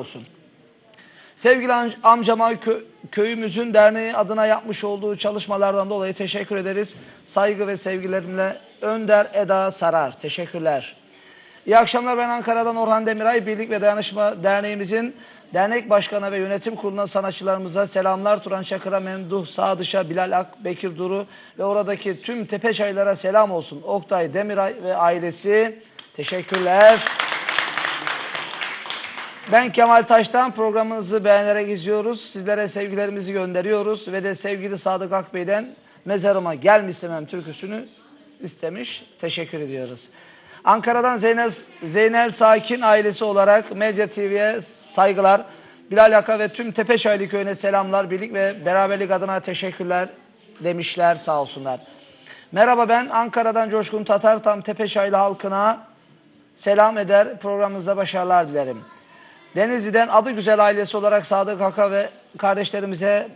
olsun. Sevgili am- amcama kö- köyümüzün derneği adına yapmış olduğu çalışmalardan dolayı teşekkür ederiz. Saygı ve sevgilerimle Önder Eda Sarar. Teşekkürler. İyi akşamlar ben Ankara'dan Orhan Demiray. Birlik ve Dayanışma Derneğimizin dernek başkanı ve yönetim kuruluna sanatçılarımıza selamlar. Turan Çakır'a, Memduh Sadış'a, Bilal Ak, Bekir Duru ve oradaki tüm tepeçaylara selam olsun. Oktay Demiray ve ailesi teşekkürler. Ben Kemal Taş'tan programınızı beğenerek izliyoruz. Sizlere sevgilerimizi gönderiyoruz ve de sevgili Sadık Akbey'den mezarıma gelmişsemem türküsünü istemiş. Teşekkür ediyoruz. Ankara'dan Zeynel, Zeynel Sakin ailesi olarak Medya TV'ye saygılar. Bilal Yaka ve tüm Tepeçaylı köyüne selamlar. Birlik ve beraberlik adına teşekkürler demişler sağ olsunlar. Merhaba ben Ankara'dan Coşkun Tatar tam Tepeçaylı halkına selam eder. Programınızda başarılar dilerim. Denizli'den adı güzel ailesi olarak Sadık Haka ve kardeşlerimize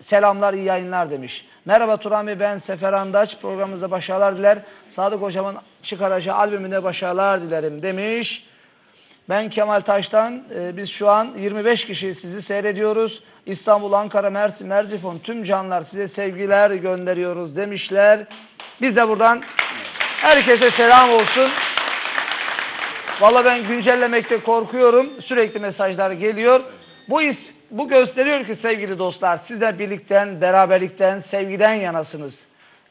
selamlar, iyi yayınlar demiş. Merhaba Turan Bey, ben Sefer Andaç. Programımızda başarılar diler. Sadık Hocam'ın çıkaracağı albümünde başarılar dilerim demiş. Ben Kemal Taş'tan, e, biz şu an 25 kişi sizi seyrediyoruz. İstanbul, Ankara, Mersin, Merzifon tüm canlar size sevgiler gönderiyoruz demişler. Biz de buradan herkese selam olsun. Valla ben güncellemekte korkuyorum. Sürekli mesajlar geliyor. Bu is, bu gösteriyor ki sevgili dostlar sizler birlikten, beraberlikten, sevgiden yanasınız.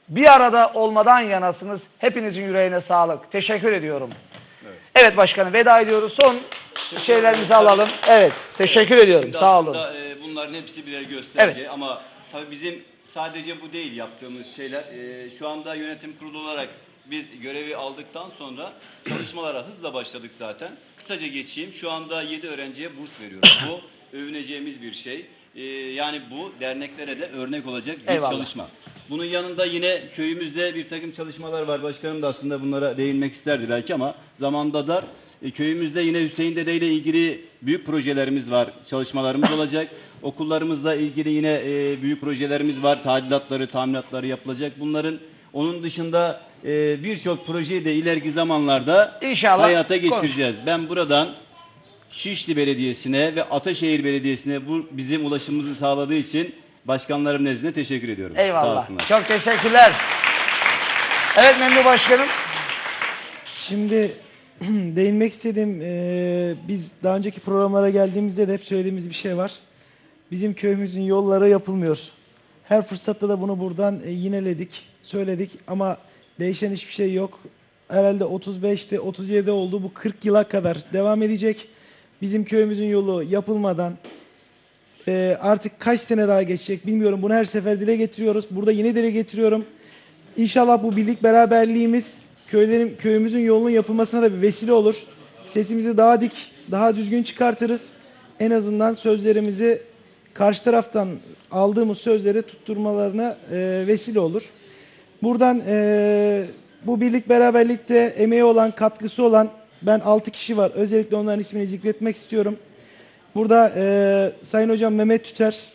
Bir arada olmadan yanasınız. Hepinizin yüreğine sağlık. Teşekkür ediyorum. Evet, başkanım veda ediyoruz. Son şeylerimizi alalım. Evet teşekkür ediyorum. Şimdi Sağ olun. e, bunların hepsi birer gösterge Evet. ama tabii bizim sadece bu değil yaptığımız şeyler. E, şu anda yönetim kurulu olarak biz görevi aldıktan sonra çalışmalara hızla başladık zaten. Kısaca geçeyim. Şu anda 7 öğrenciye burs veriyoruz. Bu övüneceğimiz bir şey. E, yani bu derneklere de örnek olacak bir Eyvallah. çalışma. Bunun yanında yine köyümüzde bir takım çalışmalar var. Başkanım da aslında bunlara değinmek isterdi belki ama zamanda dar. E, köyümüzde yine Hüseyin Dede ile ilgili büyük projelerimiz var. Çalışmalarımız olacak. Okullarımızla ilgili yine e, büyük projelerimiz var. Tadilatları, tamiratları yapılacak. Bunların onun dışında e, birçok projeyi de ileriki zamanlarda İnşallah hayata konuş. geçireceğiz. Ben buradan Şişli Belediyesi'ne ve Ataşehir Belediyesi'ne bu bizim ulaşımımızı sağladığı için başkanlarım nezdinde teşekkür ediyorum. Sağ Eyvallah. olsunlar. Çok teşekkürler. Evet Memdu Başkanım. Şimdi değinmek istediğim eee, biz daha önceki programlara geldiğimizde de hep söylediğimiz bir şey var. Bizim köyümüzün yolları yapılmıyor. Her fırsatta da bunu buradan e, yineledik, söyledik ama değişen hiçbir şey yok. Herhalde 35'te 37'de oldu. Bu 40 yıla kadar devam edecek. Bizim köyümüzün yolu yapılmadan e, artık kaç sene daha geçecek bilmiyorum. Bunu her sefer dile getiriyoruz. Burada yine dile getiriyorum. İnşallah bu birlik beraberliğimiz köylerin köyümüzün yolunun yapılmasına da bir vesile olur. Sesimizi daha dik, daha düzgün çıkartırız. En azından sözlerimizi karşı taraftan aldığımız sözleri tutturmalarına e, vesile olur. Buradan e, bu birlik beraberlikte emeği olan, katkısı olan ben 6 kişi var. Özellikle onların ismini zikretmek istiyorum. Burada e, Sayın Hocam Mehmet Tüter,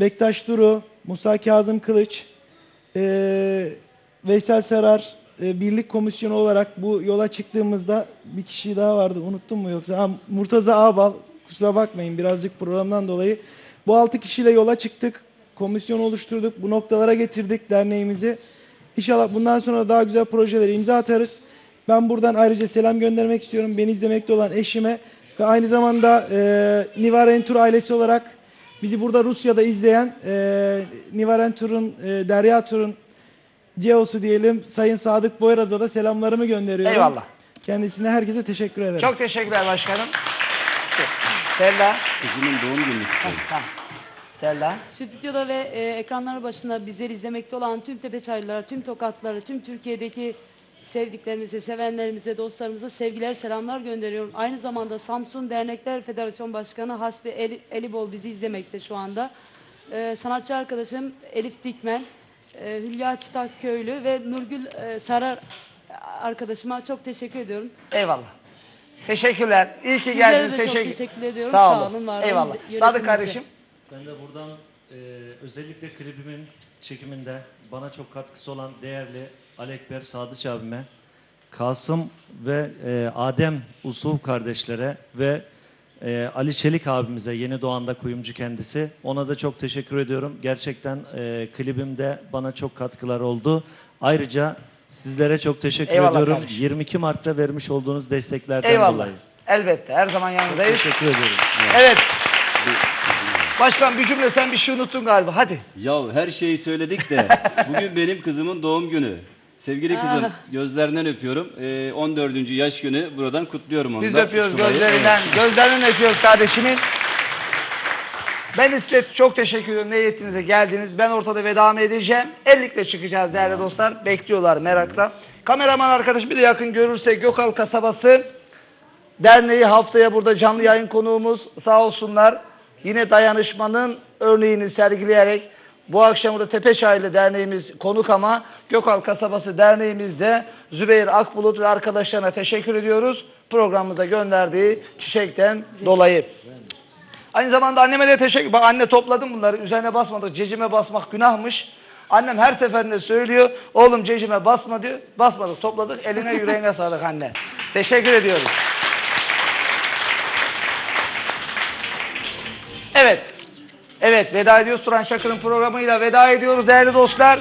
Bektaş Duru, Musa Kazım Kılıç, e, Veysel Serar e, birlik komisyonu olarak bu yola çıktığımızda bir kişi daha vardı unuttum mu yoksa ha, Murtaza Ağbal kusura bakmayın birazcık programdan dolayı bu altı kişiyle yola çıktık komisyon oluşturduk bu noktalara getirdik derneğimizi İnşallah bundan sonra daha güzel projelere imza atarız ben buradan ayrıca selam göndermek istiyorum beni izlemekte olan eşime ve aynı zamanda e, Nivar Entur ailesi olarak bizi burada Rusya'da izleyen e, Nivaren Tur'un, e, Derya Tur'un CEO'su diyelim Sayın Sadık Boyraz'a da selamlarımı gönderiyorum. Eyvallah. Kendisine herkese teşekkür ederim. Çok teşekkürler başkanım. Selda. Kızımın doğum günü. Tamam. Selda. Stüdyoda ve e, ekranlar başında bizleri izlemekte olan tüm Tepeçaylılara, tüm Tokatlılara, tüm Türkiye'deki sevdiklerimize, sevenlerimize, dostlarımıza sevgiler, selamlar gönderiyorum. Aynı zamanda Samsun Dernekler Federasyon Başkanı Hasbi Eli, Elibol bizi izlemekte şu anda. E, sanatçı arkadaşım Elif Dikmen, e, Hülya Çıtak Köylü ve Nurgül e, Sarar arkadaşıma çok teşekkür ediyorum. Eyvallah. Teşekkürler. İyi ki Sizlere geldiniz. de çok Teşekkür, ediyorum. Sağ olun. var olun. Eyvallah. Sadık kardeşim. Ben de buradan e, özellikle klibimin çekiminde bana çok katkısı olan değerli Alekber Sadıç abime, Kasım ve e, Adem Usuh kardeşlere ve Ee, Ali Çelik abimize yeni doğanda kuyumcu kendisi. Ona da çok teşekkür ediyorum. Gerçekten e, klibimde bana çok katkılar oldu. Ayrıca sizlere çok teşekkür Eyvallah ediyorum. kardeşim. 22 Mart'ta vermiş olduğunuz desteklerden Eyvallah. dolayı. Elbette her zaman yanınızdayız. Teşekkür ediyorum. Evet. Başkan bir cümle sen bir şey unuttun galiba. Hadi. Ya her şeyi söyledik de bugün benim kızımın doğum günü. Sevgili kızım gözlerinden öpüyorum. Ee, 14. yaş günü buradan kutluyorum onu Biz da. öpüyoruz Sıla'yı. gözlerinden. Gözlerinden öpüyoruz kardeşimin. Ben de size çok teşekkür ediyorum. Ne geldiniz. Ben ortada vedamı edeceğim. Ellikle çıkacağız değerli dostlar. Bekliyorlar merakla. Kameraman arkadaş bir de yakın görürse Gökal Kasabası Derneği haftaya burada canlı yayın konuğumuz sağ olsunlar. Yine dayanışmanın örneğini sergileyerek bu akşam burada Tepeçaylı Derneğimiz konuk ama Gökal Kasabası Derneğimizde Zübeyir Akbulut ve arkadaşlarına teşekkür ediyoruz. Programımıza gönderdiği çiçekten dolayı. Aynı zamanda anneme de teşekkür. Bak anne topladım bunları. Üzerine basmadık. Cecime basmak günahmış. Annem her seferinde söylüyor. Oğlum cecime basma diyor. Basmadık topladık. Eline yüreğine sağlık anne. Teşekkür ediyoruz. Evet. Evet veda ediyoruz. Turan Çakır'ın programıyla veda ediyoruz değerli dostlar.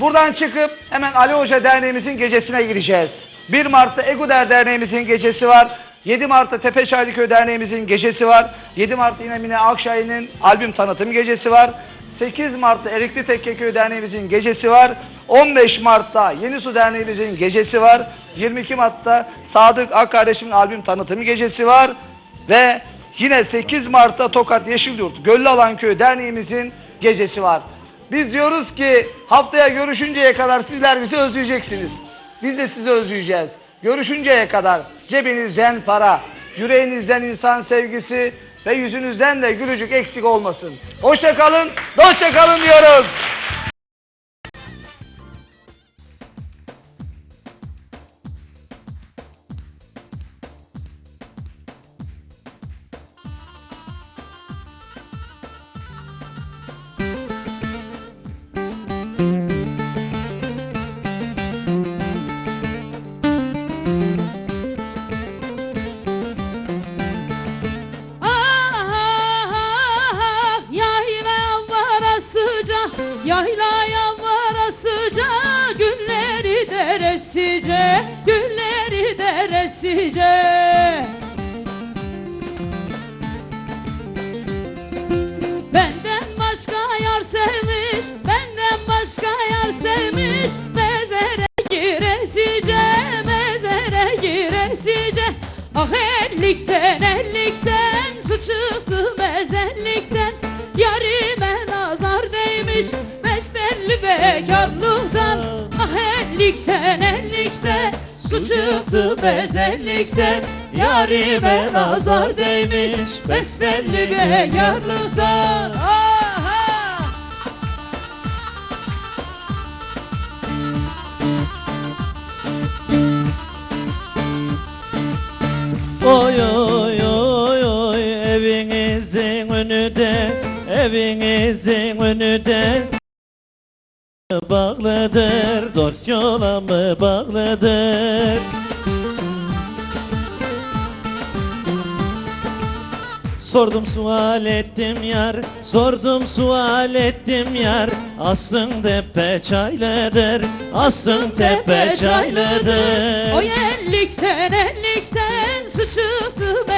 Buradan çıkıp hemen Ali Hoca Derneğimizin gecesine gireceğiz. 1 Mart'ta Eguder Derneğimizin gecesi var. 7 Mart'ta Tepeçaylıköy Derneğimizin gecesi var. 7 Mart yine Mine Akşahin'in albüm tanıtım gecesi var. 8 Mart'ta Erikli Tekkeköy Derneğimizin gecesi var. 15 Mart'ta Yeni Su Derneğimizin gecesi var. 22 Mart'ta Sadık Ak kardeşimin albüm tanıtım gecesi var. Ve yine 8 Mart'ta Tokat Yeşilyurt Göllü Alanköy Derneğimizin gecesi var. Biz diyoruz ki haftaya görüşünceye kadar sizler bizi özleyeceksiniz. Biz de sizi özleyeceğiz. Görüşünceye kadar cebinizden para, yüreğinizden insan sevgisi ve yüzünüzden de gülücük eksik olmasın. Hoşça kalın, hoşça kalın diyoruz. Yaylaya varasıca, günleri deresice, günleri deresice. Ellikten ellikten su çıktı bezellikten, yarime nazar değmiş, besbelli bekarlıktan. Aha! Oy oy oy oy evinizin önünde evinizin önünde bağlıdır dört yola mı bağlıdır Sordum sual ettim yar Sordum sual ettim yar. Aslın tepe çaylıdır Aslın tepe çaylıdır. O ellikten ellikten su çıktı meze